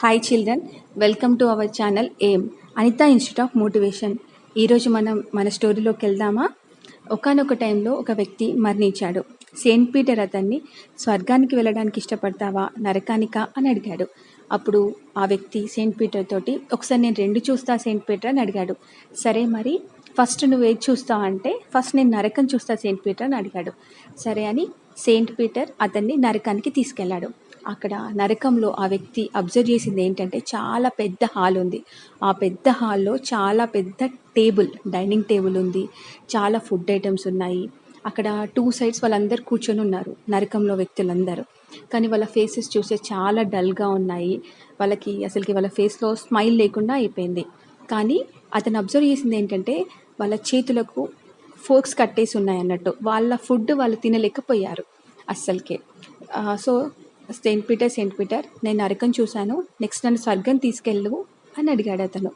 Hi children welcome to our channel M Anitha institute of motivation ఈరోజు మనం మన స్టోరీలోకి వెళ్దామా? ఒకనొక టైంలో ఒక వ్యక్తి మరణించాడు. సెయింట్ పీటర్ అతన్ని స్వర్గానికి వెళ్ళడానికి ఇష్టపడతావా నరకానికా అని అడిగాడు. అప్పుడు ఆ వ్యక్తి సెయింట్ పీటర్ తోటి ఒకసారి నేను రెండు చూస్తా సెయింట్ పీటర్ అని అడిగాడు. సరే మరి ఫస్ట్ నువ్వు ఏది చూస్తావు అంటే ఫస్ట్ నేను నరకం చూస్తా సెయింట్ పీటర్ అని అడిగాడు. సరే అని సెయింట్ పీటర్ అతన్ని నరకానికి తీసుకెళ్ళాడు. అక్కడ నరకంలో ఆ వ్యక్తి అబ్జర్వ్ చేసింది ఏంటంటే చాలా పెద్ద హాల్ ఉంది. ఆ పెద్ద హాల్లో చాలా పెద్ద టేబుల్ డైనింగ్ టేబుల్ ఉంది. చాలా ఫుడ్ ఐటమ్స్ ఉన్నాయి. అక్కడ టూ సైడ్స్ వాళ్ళందరూ కూర్చొని ఉన్నారు నరకంలో వ్యక్తులందరూ. కానీ వాళ్ళ ఫేసెస్ చూస్తే చాలా డల్గా ఉన్నాయి. వాళ్ళకి అసలుకి వాళ్ళ ఫేస్లో స్మైల్ లేకుండా అయిపోయింది. కానీ అతను అబ్జర్వ్ చేసింది ఏంటంటే వాళ్ళ చేతులకు ఫోక్స్ కట్టేసి ఉన్నాయి అన్నట్టు. వాళ్ళ ఫుడ్ వాళ్ళు తినలేకపోయారు అస్సలకే. So Saint Peter Saint Peter నేను నరకం చూశాను. నెక్స్ట్ నన్ను స్వర్గం తీసుకెళ్ళు అని అడిగాడు అతను.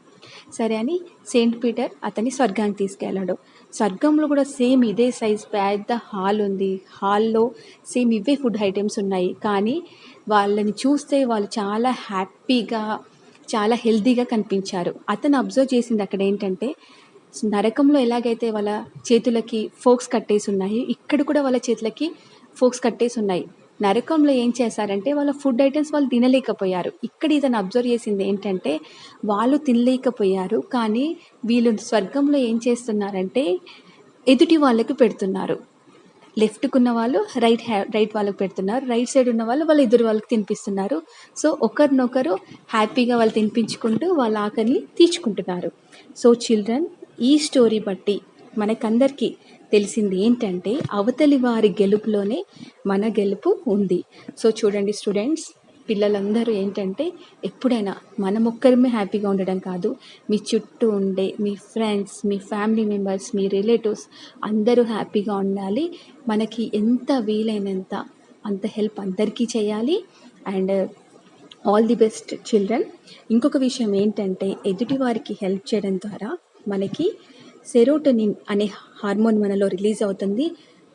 సరే అని సెయింట్ పీటర్ అతన్ని స్వర్గానికి తీసుకెళ్ళాడు. స్వర్గంలో కూడా సేమ్ ఇదే సైజ్ పెద్ద హాల్ ఉంది. హాల్లో సేమ్ ఇవే ఫుడ్ ఐటమ్స్ ఉన్నాయి. కానీ వాళ్ళని చూస్తే వాళ్ళు చాలా హ్యాపీగా చాలా హెల్తీగా కనిపించారు. అతను అబ్జర్వ్ చేసింది అక్కడ ఏంటంటే నరకంలో ఎలాగైతే వాళ్ళ చేతులకి ఫోక్స్ కట్టేసి ఉన్నాయి ఇక్కడ కూడా వాళ్ళ చేతులకి ఫోక్స్ కట్టేసి ఉన్నాయి. నరకంలో ఏం చేశారంటే వాళ్ళ ఫుడ్ ఐటమ్స్ వాళ్ళు తినలేకపోయారు. ఇక్కడ ఇతను అబ్జర్వ్ చేసింది ఏంటంటే వాళ్ళు తినలేకపోయారు కానీ వీళ్ళు స్వర్గంలో ఏం చేస్తున్నారంటే ఎదుటి వాళ్ళకి పెడుతున్నారు. లెఫ్ట్కి ఉన్న వాళ్ళు రైట్ హ్యా రైట్ వాళ్ళకి పెడుతున్నారు. రైట్ సైడ్ ఉన్న వాళ్ళు వాళ్ళు ఎదురు వాళ్ళకి తినిపిస్తున్నారు. సో ఒకరినొకరు హ్యాపీగా వాళ్ళు తినిపించుకుంటూ వాళ్ళ ఆకలిని తీర్చుకుంటున్నారు. సో చిల్డ్రన్ ఈ స్టోరీ బట్టి మనకందరికీ తెలిసింది ఏంటంటే అవతలి వారి గెలుపులోనే మన గెలుపు ఉంది. సో చూడండి స్టూడెంట్స్ పిల్లలందరూ ఏంటంటే ఎప్పుడైనా మనం ఒక్కరిమే హ్యాపీగా ఉండడం కాదు. మీ చుట్టూ ఉండే మీ ఫ్రెండ్స్ మీ ఫ్యామిలీ మెంబర్స్ మీ రిలేటివ్స్ అందరూ హ్యాపీగా ఉండాలి. మనకి ఎంత వీలైనంత అంత హెల్ప్ అందరికీ చేయాలి. And all the best children. ఇంకొక విషయం ఏంటంటే ఎదుటి వారికి హెల్ప్ చేయడం ద్వారా మనకి సెరోటోనిన్ అనే హార్మోన్ మనలో రిలీజ్ అవుతుంది.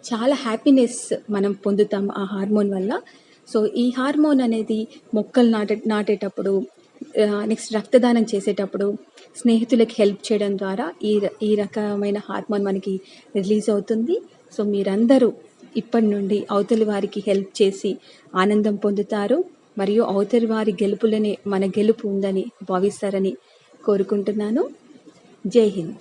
చాలా హ్యాపీనెస్ మనం పొందుతాం ఆ హార్మోన్ వల్ల. సో ఈ హార్మోన్ అనేది మొక్కలు నాటే నాటేటప్పుడు నెక్స్ట్ రక్తదానం చేసేటప్పుడు స్నేహితులకు హెల్ప్ చేయడం ద్వారా ఈ ఈ రకమైన హార్మోన్ మనకి రిలీజ్ అవుతుంది. సో మీరందరూ ఇప్పటి నుండి అవతలి వారికి హెల్ప్ చేసి ఆనందం పొందుతారు. మరియు అవతలి వారి గెలుపులనే మన గెలుపు ఉందని భావిస్తారని కోరుకుంటున్నాను. జై హింద్.